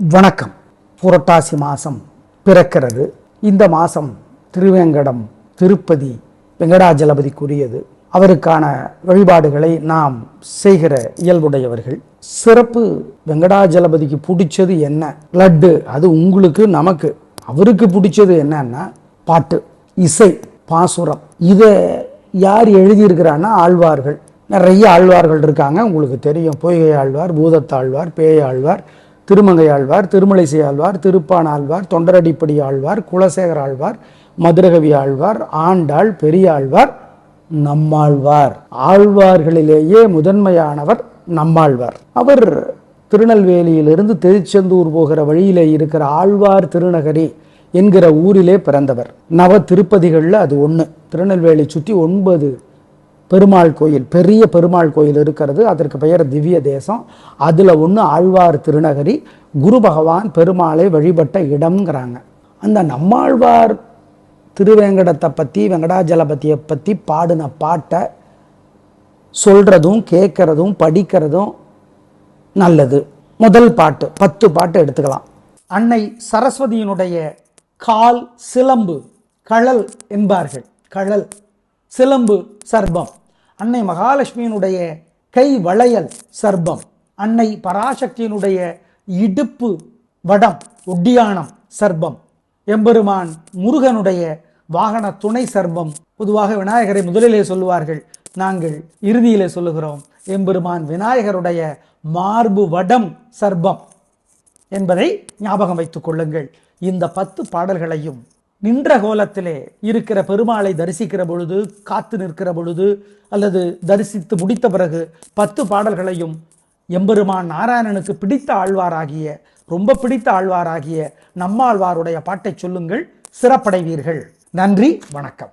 வணக்கம். புரட்டாசி மாதம் பிறக்கிறது. இந்த மாதம் திருவேங்கடம் திருப்பதி வெங்கடாஜலபதிக்குரியது. அவருக்கான வழிபாடுகளை நாம் செய்கிற இயல்புடையவர்கள். சிறப்பு வெங்கடாஜலபதிக்கு பிடிச்சது என்ன? லட்டு அது உங்களுக்கு நமக்கு. அவருக்கு பிடிச்சது என்னன்னா பாட்டு இசை பாசுரம். இதை யார் எழுதியிருக்கிறான்னா ஆழ்வார்கள். நிறைய ஆழ்வார்கள் இருக்காங்க உங்களுக்கு தெரியும். பொய்கை ஆழ்வார் பூதத்தாழ்வார் பேயாழ்வார் திருமங்கையாழ்வார் திருமங்கை ஆழ்வார் திருமலைசை ஆழ்வார் திருப்பான் ஆழ்வார் தொண்டரடிப்படி ஆழ்வார் குலசேகர ஆழ்வார் மதுரகவி ஆழ்வார் ஆண்டாள் பெரியாழ்வார் நம்மாழ்வார். ஆழ்வார்களிலேயே முதன்மையானவர் நம்மாழ்வார். அவர் திருநெல்வேலியிலிருந்து திருச்செந்தூர் போகிற வழியிலே இருக்கிற ஆழ்வார் திருநகரி என்கிற ஊரிலே பிறந்தவர். நவ திருப்பதிகளில் அது ஒன்று திருநெல்வேலி சுற்றி ஒன்பது பெருமாள் கோயில் பெரிய பெருமாள் கோயில் இருக்கிறது. அதற்கு பெயர் திவ்ய தேசம். அதில் ஒன்று ஆழ்வார் திருநகரி. குரு பகவான் பெருமாளை வழிபட்ட இடம்ங்கிறாங்க. அந்த நம்மாழ்வார் திருவேங்கடத்தை பற்றி வெங்கடாஜலபதியை பற்றி பாடின பாட்டை சொல்கிறதும் கேட்குறதும் படிக்கிறதும் நல்லது. முதல் பாட்டு பத்து பாட்டு எடுத்துக்கலாம். அன்னை சரஸ்வதியினுடைய கால் சிலம்பு கழல் என்பார்கள். கழல். சிலம்பு சர்பம். அன்னை மகாலட்சுமியினுடைய கை வளையல் சர்பம். அன்னை பராசக்தியினுடைய இடுப்பு வடம் ஒட்டியானம் சர்பம். எம்பெருமான் முருகனுடைய வாகன துணை சர்பம். பொதுவாக விநாயகரை முதலிலே சொல்லுவார்கள். நாங்கள் இறுதியிலே சொல்லுகிறோம். எம்பெருமான் விநாயகருடைய மார்பு வடம் சர்பம் என்பதை ஞாபகம் வைத்துக் கொள்ளுங்கள். இந்த பத்து பாடல்களையும் நின்ற கோலத்திலே இருக்கிற பெருமாளை தரிசிக்கிற பொழுது காத்து நிற்கிற பொழுது அல்லது தரிசித்து முடித்த பிறகு பத்து பாடல்களையும் எம்பெருமான் நாராயணனுக்கு பிடித்த ஆழ்வாராகிய ரொம்ப பிடித்த ஆழ்வாராகிய நம்மாழ்வாருடைய பாட்டை சொல்லுங்கள். சிறப்படைவீர்கள். நன்றி வணக்கம்.